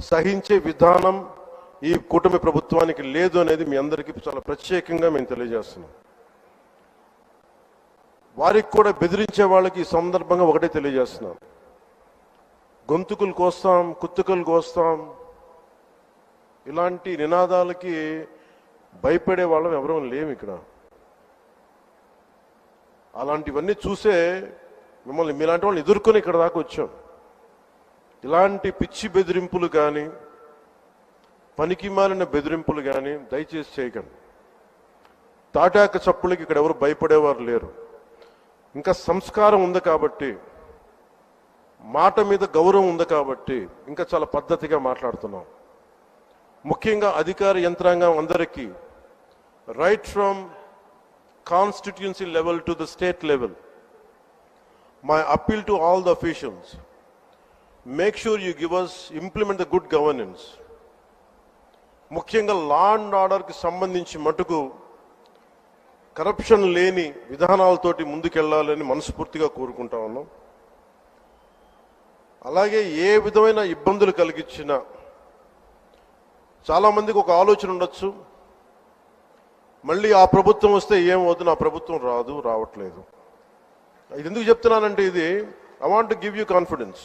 సహించే విధానం ఈ కూటమి ప్రభుత్వానికి లేదు అనేది మీ అందరికీ చాలా ప్రత్యేకంగా మేము తెలియజేస్తున్నాం. వారికి కూడా బెదిరించే వాళ్ళకి ఈ సందర్భంగా ఒకటే తెలియజేస్తున్నాం. గొంతుకులు కోస్తాం కుత్తుకలు కోస్తాం. ఇలాంటి నినాదాలకి భయపడే వాళ్ళం ఎవరూ లేము ఇక్కడ. అలాంటివన్నీ చూసే మిమ్మల్ని మీలాంటి వాళ్ళని ఎదుర్కొని ఇక్కడ దాకా వచ్చాం. ఇలాంటి పిచ్చి బెదిరింపులు కానీ పనికి మాలిన బెదిరింపులు కానీ దయచేసి చేయకండి. తాటాక చప్పులకి ఇక్కడ ఎవరు భయపడేవారు లేరు. ఇంకా సంస్కారం ఉంది కాబట్టి మాట మీద గౌరవం ఉంది కాబట్టి ఇంకా చాలా పద్ధతిగా మాట్లాడుతున్నాం. ముఖ్యంగా అధికార యంత్రాంగం అందరికీ right from constituency level to the state level my appeal to all the officials make sure you give us implement the good governance ముఖ్యంగా లా అండ్ ఆర్డర్కి సంబంధించి మటుకు కరప్షన్ లేని విధానాలతోటి ముందుకెళ్ళాలని మనస్ఫూర్తిగా కోరుకుంటా ఉన్నాం. అలాగే ఏ విధమైన ఇబ్బందులు కలిగించినా చాలామందికి ఒక ఆలోచన ఉండొచ్చు. మళ్ళీ ఆ ప్రభుత్వం వస్తే ఏమవుతుంది? ఆ ప్రభుత్వం రాదు రావట్లేదు. ఇది ఎందుకు చెప్తున్నానంటే ఇది I want give you confidence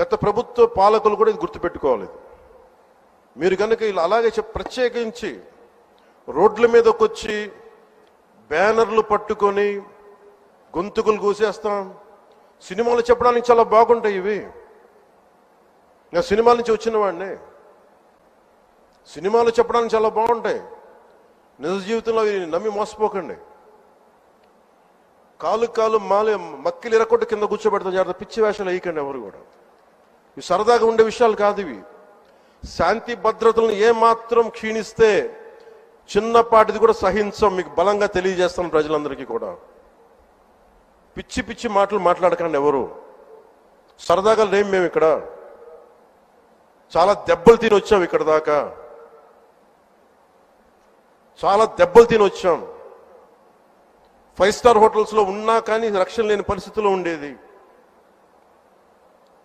గత ప్రభుత్వ పాలకులు కూడా ఇది గుర్తుపెట్టుకోవాలి. మీరు కనుక ఇలా అలాగే చెప్ ప్రత్యేకించి రోడ్ల మీదకి వచ్చి బ్యానర్లు పట్టుకొని గొంతుకులు కూసేస్తాం సినిమాలు చెప్పడానికి చాలా బాగుంటాయి ఇవి. నేను సినిమాల నుంచి వచ్చిన వాడిని. సినిమాలు చెప్పడానికి చాలా బాగుంటాయి. నిజ జీవితంలో అవి నమ్మి మోసపోకండి. కాలు కాలు మాలే మక్కిలు ఇరకొట్టు కింద కూర్చోబెడతాం. జాగ్రత్త. పిచ్చి వేషాలు వేయకండి ఎవరు కూడా. ఇవి సరదాగా ఉండే విషయాలు కాదు ఇవి. శాంతి భద్రతలను ఏమాత్రం క్షీణిస్తే చిన్నపాటిది కూడా సహించం మీకు బలంగా తెలియజేస్తాం ప్రజలందరికీ కూడా. పిచ్చి పిచ్చి మాటలు మాట్లాడకండి ఎవరు. సరదాగా లేం మేము ఇక్కడ. చాలా దెబ్బలు తిని వచ్చాం ఇక్కడ దాకా. చాలా దెబ్బలు తిని వచ్చాం. ఫైవ్ స్టార్ హోటల్స్లో ఉన్నా కానీ రక్షణ లేని పరిస్థితిలో ఉండేది.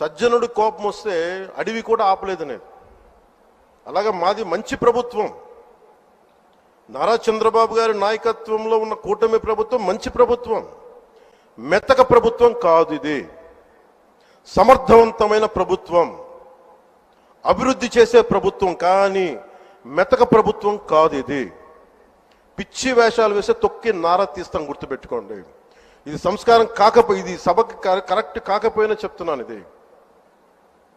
సజ్జనుడి కోపం వస్తే అడవి కూడా ఆపలేదు నేను. అలాగే మాది మంచి ప్రభుత్వం. నారా చంద్రబాబు గారి నాయకత్వంలో ఉన్న కూటమి ప్రభుత్వం మంచి ప్రభుత్వం. మెతక ప్రభుత్వం కాదు ఇది. సమర్థవంతమైన ప్రభుత్వం. అభివృద్ధి చేసే ప్రభుత్వం కానీ మెతక ప్రభుత్వం కాదు ఇది. పిచ్చి వేషాలు వేసే తొక్కి నారా తీస్తాం గుర్తుపెట్టుకోండి. ఇది సంస్కారం కాకపోయి ఇది సభకి కరెక్ట్ కాకపోయినా చెప్తున్నాను ఇది.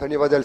धन्यवाद एल